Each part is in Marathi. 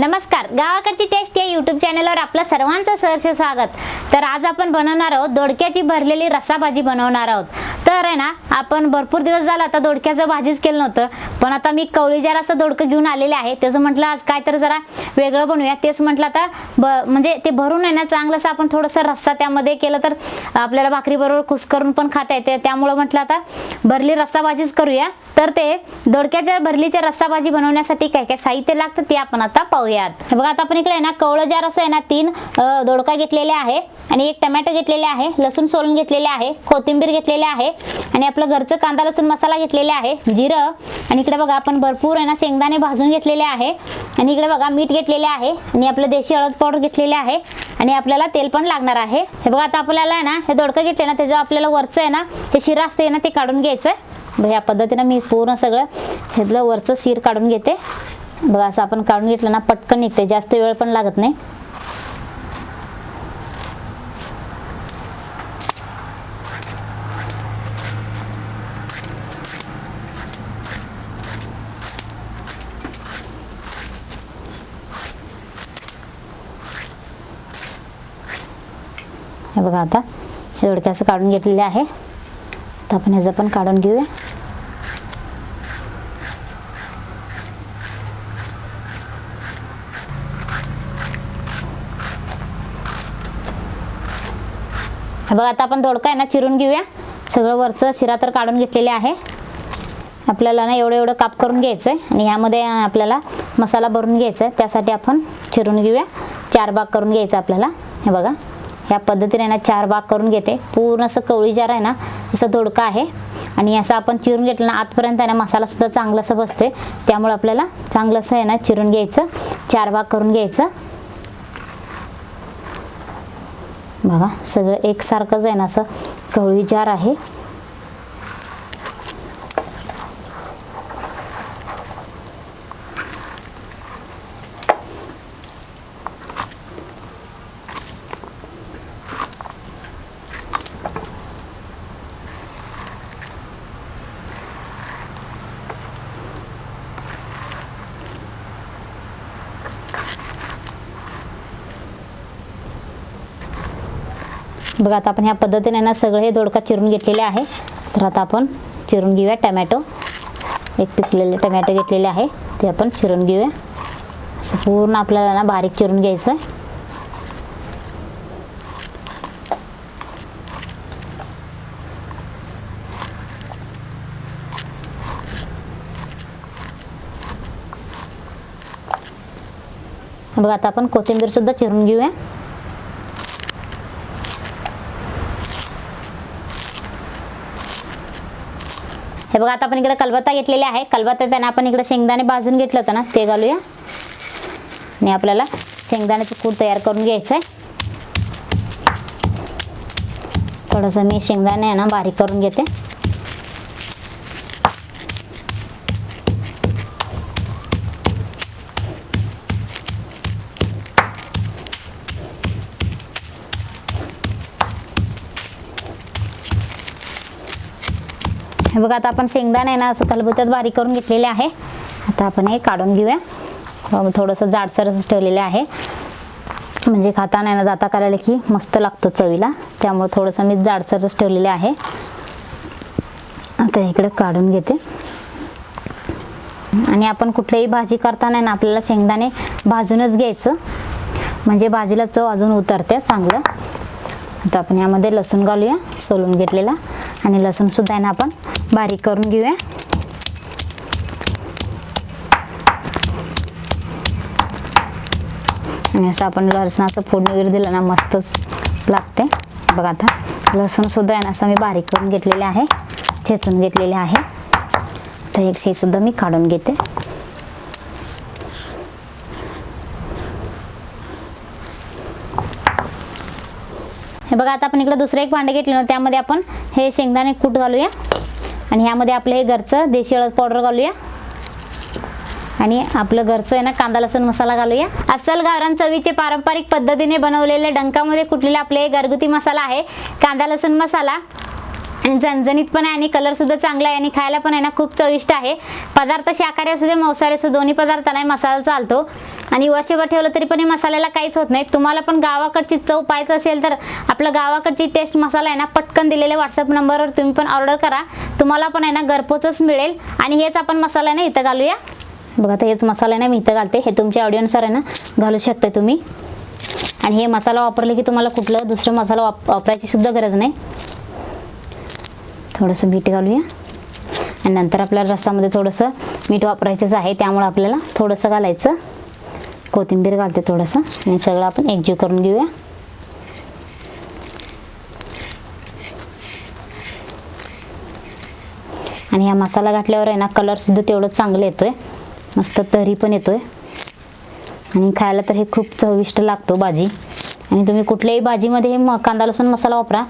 नमस्कार. गावाकडची टेस्ट या यूट्यूब चॅनलवर आपलं सर्वांचं सहर्ष स्वागत. तर आज आपण बनवणार आहोत दोडक्याची भरलेली रस्सा भाजी बनवणार आहोत. तर आहे ना आपण भरपूर दिवस झाला आता दोडक्याचं भाजीच केलं नव्हतं. पण आता मी कवळीजार असं दोडकं घेऊन आलेले आहे. त्याचं म्हटलं आज काय तर जरा वेगळं बनवूया. तेच म्हटलं आता ब म्हणजे ते भरून आहे ना चांगलंसं आपण थोडंसं रस्सा त्यामध्ये केलं तर आपल्याला भाकरीबरोबर खुस करून पण खाता येते. त्यामुळं म्हटलं आता भरली रस्सा भाजीच करूया. तर ते दोडक्याच्या भरलीच्या रस्सा भाजी बनवण्यासाठी काय काय साहित्य लागतं ते आपण आता पाहूयात बघा आता आपण इकडे आहे ना कवळं जार असं आहे ना तीन दोडका घेतलेले आहे आणि एक टमॅटो घेतलेले आहे लसूण सोलून घेतलेले आहे कोथिंबीर घेतलेले आहे आणि आपलं घरचं कांदा लसूण मसाला घेतलेले आहे जिरं आणि इकडे बघा आपण भरपूर आहे ना शेंगदाणे भाजून घेतलेले आहे आणि इकडे बघा मीठ घेतलेले आहे आणि आपलं देशी हळद पावडर घेतलेले आहे आणि आपल्याला तेल पण लागणार आहे. हे बघा आता आपल्याला आहे ना हे दोडकं घेतले ना त्याचं आपल्याला वरचं आहे ना हे शिरा असते ना ते काढून घ्यायचं आहे या पद्धतीनं मी पूर्ण सगळं ह्यातलं वरचं शीर काढून घेते. बघा असं आपण काढून घेतलं ना पटकन निघते जास्त वेळ पण लागत नाही. हे बघा आता हे असं काढून घेतलेले आहे. तर आपण ह्याचं पण काढून घेऊया. बघा आता आपण दोडका आहे ना चिरून घेऊया. सगळं वरचं शिरा तर काढून घेतलेले आहे. आपल्याला ना एवढं एवढं काप करून घ्यायचं आहे आणि ह्यामध्ये आपल्याला मसाला भरून घ्यायचा आहे त्यासाठी आपण चिरून घेऊया. चार भाग करून घ्यायचं आपल्याला. हे बघा ह्या पद्धतीने ना चार भाग करून घेते. पूर्ण असं कवळी जार आहे ना असं दोडका आहे. आणि असं आपण चिरून घेतलं ना आतपर्यंत आहे ना मसालासुद्धा चांगलं असं बसते त्यामुळे आपल्याला चांगलं असं आहे ना चिरून घ्यायचं. चार भाग करून घ्यायचं. बघा सगळं एकसारखंच आहे ना असं? कवळी जार आहे. बघा आता आपण ह्या पद्धतीने ना सगळे हे दोडका चिरून घेतलेले आहे. तर आता आपण चिरून घेऊया टमॅटो. एक पिकलेले टमॅटो घेतलेले आहे ते आपण चिरून घेऊया. असं पूर्ण आपल्याला ना बारीक चिरून घ्यायचं आहे. बघा आता आपण कोथिंबीर सुद्धा चिरून घेऊया. हे बघा आता आपण इकडे कलबत्ता घेतलेला आहे. कलबत्ता त्यांना आपण इकडे शेंगदाणे भाजून घेतलं होतं ना ते घालूया. आणि आपल्याला शेंगदाण्याचं कूट तयार करून घ्यायचं आहे थोडंसं मी शेंगदाणे आहे ना बारीक करून घेते. हे बघा आता आपण शेंगदाणा आहे ना असं तलबुत्यात बारीक करून घेतलेले आहे. आता आपण हे काढून घेऊया. थोडंसं जाडसर असं ठेवलेलं आहे. म्हणजे खाताना आहे ना जाता करायला की मस्त लागतो चवीला. त्यामुळे थोडंसं मी जाडसरच ठेवलेले आहे. आता इकडे काढून घेते. आणि आपण कुठलीही भाजी करताना आहे ना आपल्याला शेंगदाणे भाजूनच घ्यायचं. म्हणजे भाजीला चव अजून उतरते चांगलं. आता आपण यामध्ये लसूण घालूया सोलून घेतलेला. आणि लसूणसुद्धा आहे ना आपण बारीक करून घेऊया. आणि असं आपण लसणाचं फोडणी वगैरे दिलं ना मस्तच लागते. बघा आता लसूणसुद्धा आहे ना असं मी बारीक करून घेतलेले आहे. चेचून घेतलेले आहे. तर एक शेसुद्धा मी काढून घेते. हे बघा आता आपण इकडे दुसरं एक भांडे घेतलं ना त्यामध्ये आपण हे शेंगदाणे कूट घालूया. आणि ह्यामध्ये आपलं हे घरचं देशी हळद पावडर घालूया. आणि आपलं घरचं आहे ना कांदा लसूण मसाला घालूया. अस्सल गावरान चवीचे पारंपरिक पद्धतीने बनवलेले डंकामध्ये कुठलेले आपले हे घरगुती मसाला आहे? कांदा लसूण मसाला आणि झणझणीत पण आहे आणि कलर सुद्धा चांगला आहे आणि खायला पण आहे ना खूप चविष्ट आहे. पदार्थ शाकाहारी असू दे मांसाहारी असू दोन्ही पदार्थाला हे मसाला चालतो. आणि वर्षभर ठेवलं तरी पण हे मसाल्याला काहीच होत नाही. तुम्हाला पण गावाकडची चव पाहायचं असेल तर आपलं गावाकडची टेस्ट मसाला आहे ना पटकन दिलेल्या व्हॉट्सअप नंबरवर तुम्ही पण ऑर्डर करा. तुम्हाला पण आहे ना घरपोचच मिळेल. आणि हेच आपण मसाला आहे ना इथं घालूया. बघा तर हेच मसाला आहे ना मी इथं घालते. हे तुमच्या आवडीनुसार आहे ना घालू शकता तुम्ही. आणि हे मसाला वापरले की तुम्हाला कुठलं दुसरं मसाला वाप वापरायची सुद्धा गरज नाही. थोडंसं मीठ घालूया. आणि नंतर आपल्याला रस्सामध्ये थोडंसं मीठ वापरायचंच आहे त्यामुळे आपल्याला थोडंसं घालायचं. कोथिंबीर घालते थोडंसं. आणि सगळं आपण एकजीव करून घेऊया. आणि हा मसाला घातल्यावर आहे ना कलरसुद्धा तेवढं चांगलं येतोय. मस्त तरी पण येतोय. आणि खायला तर हे खूप चविष्ट लागतो भाजी. आणि तुम्ही कुठल्याही भाजीमध्ये हे म कांदा लसूण मसाला वापरा.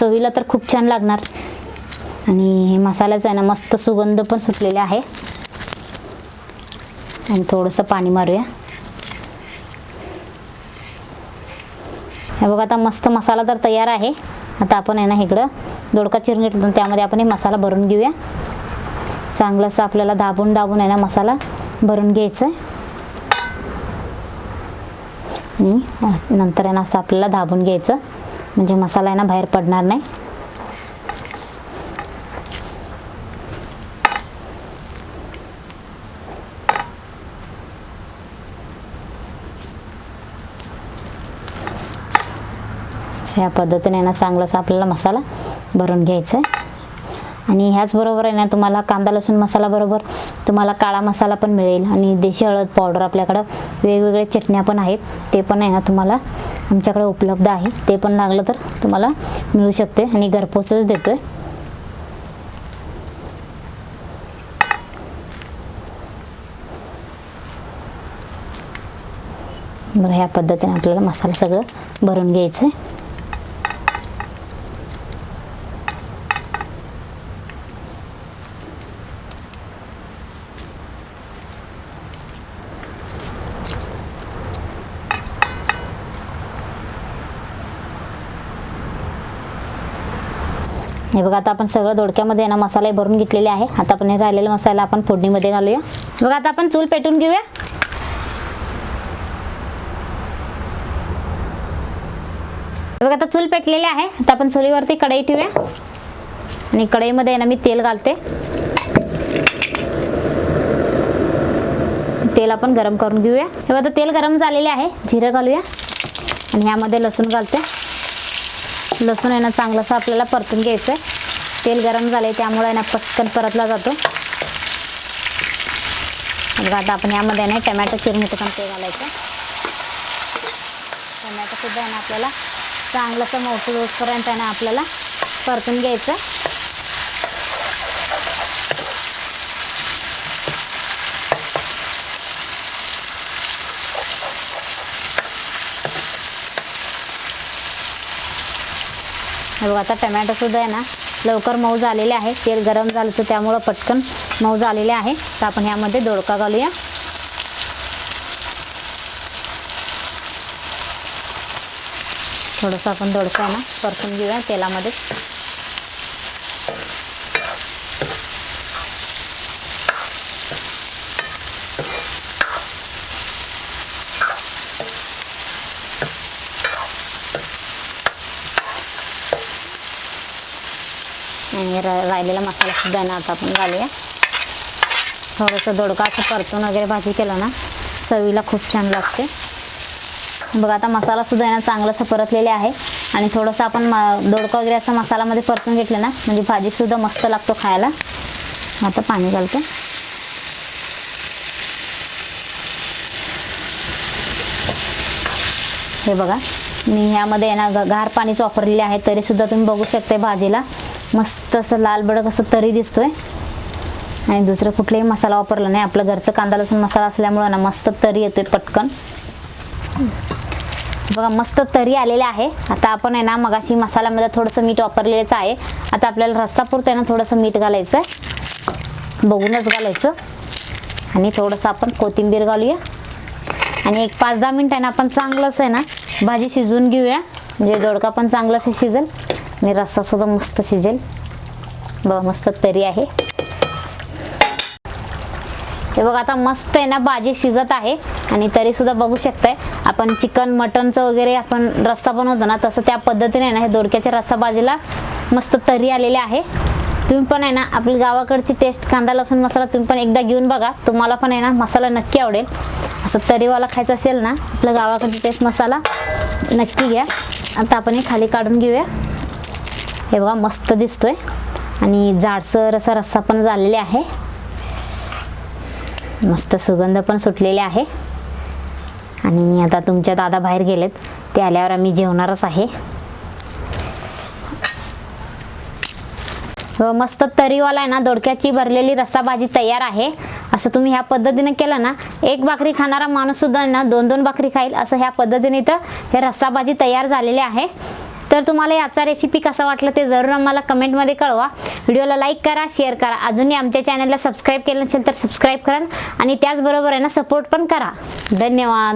चवीला तर खूप छान लागणार. आणि हे मसाल्याचं आहे ना मस्त सुगंध पण सुटलेले आहे. आणि थोडंसं पाणी मारूया. हे बघा आता मस्त मसाला तर तयार आहे. आता आपण आहे ना इकडं दोडका चिरून घेतलं त्यामध्ये आपण हे मसाला भरून घेऊया. चांगलं असं आपल्याला दाबून दाबून आहे ना मसाला भरून घ्यायचं आणि नंतर आहे ना असं आपल्याला दाबून घ्यायचं. म्हणजे मसाला आहे ना बाहेर पडणार नाही. अशा ह्या पद्धतीने ना चांगलासा आपल्याला मसाला भरून घ्यायचा आहे आणि ह्याचबरोबर आहे ना तुम्हाला कांदा लसूण मसालाबरोबर तुम्हाला काळा मसाला पण मिळेल आणि देशी हळद पावडर आपल्याकडं वेगवेगळ्या चटण्या पण आहेत. ते पण आहे ना तुम्हाला आमच्याकडे उपलब्ध आहे. ते पण लागलं तर तुम्हाला मिळू शकते आणि घरपोचच देतो आहे बघा ह्या पद्धतीने आपल्याला मसाला सगळं भरून घ्यायचं आहे हे बघा आता आपण सगळं दोडक्यामध्ये ना मसाले भरून घेतलेले आहे. आता आपण हे राहिलेला मसाला आपण फोडणीमध्ये घालूया. बघा आता आपण चूल पेटून घेऊया. बघा आता चूल पेटलेली आहे. आता आपण चुलीवरती कढई ठेवूया. आणि कढईमध्ये आहे ना मी तेल घालते. तेल आपण गरम करून घेऊया. हे बघा आता तेल गरम झालेले आहे. जिरं घालूया. आणि ह्यामध्ये लसूण घालते. लसूण आहे ना चांगलंसं आपल्याला परतून घ्यायचं आहे तेल गरम झालं आहे त्यामुळे आहे ना पटकन परतला जातो. बघा आता आपण यामध्ये ना टमॅटो चिरून पण ते घालायचं. टमॅटोसुद्धा आहे ना आपल्याला चांगलंसं मोठं रोजपर्यंत आहे ना आपल्याला परतून घ्यायचं. हे बघा आता टमॅटोसुद्धा आहे ना लवकर मऊ झालेले आहे. तेल गरम झालं तर त्यामुळं पटकन मऊ झालेले आहे. तर आपण ह्यामध्ये दोडका घालूया. थोडंसं आपण दोडका आहे ना परतून घेऊया तेलामध्ये. आणि र राहिलेला मसाला सुद्धा ना आता आपण घालूया. थोडंसं दोडका असं परतून वगैरे भाजी केलं ना चवीला खूप छान लागते. बघा आता मसाला सुद्धा आहे ना चांगलंसं परतलेले आहे. आणि थोडंसं आपण म दोडका वगैरे असं मसाल्यामध्ये परतून घेतलं ना म्हणजे भाजीसुद्धा मस्त लागतो खायला. आता पाणी घालते. हे बघा मी ह्यामध्ये आहे ना ग- गार पाणीच वापरलेले आहे तरीसुद्धा तुम्ही बघू शकता भाजीला. मस्त असं लाल बडक असं तरी दिसतोय. आणि दुसरं कुठलाही मसाला वापरला नाही. आपलं घरचं कांदा लसूण मसाला असल्यामुळं ना मस्त तरी येतोय पटकन. बघा मस्त तरी आलेले आहे. आता आपण आहे ना मगाशी मसाल्यामध्ये थोडंसं मीठ वापरलेलंच आहे. आता आपल्याला रस्सा पुरतं आहे ना थोडंसं मीठ घालायचं आहे बघूनच घालायचं. आणि थोडंसं आपण कोथिंबीर घालूया. आणि एक पाच दहा मिनिट आहे ना आपण चांगलंच आहे ना भाजी शिजवून घेऊया. म्हणजे दोडका पण चांगलंच शिजेल. आणि रस्सासुद्धा मस्त शिजेल. बघा मस्त तरी आहे. हे बघा आता मस्त आहे ना भाजी शिजत आहे. आणि तरी सुद्धा बघू शकताय आपण चिकन मटनचं वगैरे आपण रस्सा बनवतो ना तसं त्या पद्धतीने ना हे दोडक्याच्या रस्सा भाजीला मस्त तरी आलेले आहे. तुम्ही पण आहे ना आपली गावाकडची टेस्ट कांदा लसूण मसाला तुम्ही पण एकदा घेऊन बघा. तुम्हाला पण आहे ना मसाला नक्की आवडेल. असं तरीवाला खायचं असेल ना आपल्या गावाकडची टेस्ट मसाला नक्की घ्या. आता आपण हे खाली काढून घेऊया. हे बघा मस्त दिसतोय. आणि जाडसर असा रस्सा पण झालेले आहे. मस्त सुगंध पण सुटलेले आहे. आणि आता तुमच्या दादा बाहेर गेलेत. ते आल्यावर आम्ही जेवणारच आहे. हो, मस्त तरीवाला आहे ना दोडक्याची भरलेली रस्सा भाजी तयार आहे. असं तुम्ही ह्या पद्धतीने केलं ना एक भाकरी खाणारा माणूस सुद्धा ना दोन दोन भाकरी खाईल. असं ह्या पद्धतीने इथं हे रस्सा भाजी तयार झालेली आहे. तर तुम्हाला याचा रेसिपी कसा वाटलं ते जरूर आम्हाला कमेंटमध्ये कळवा. व्हिडिओला लाईक करा शेअर करा. अजूनही आमच्या चॅनलला सबस्क्राईब केलं नसेल तर सबस्क्राईब करा आणि त्याचबरोबर आहे ना सपोर्ट पण करा. धन्यवाद.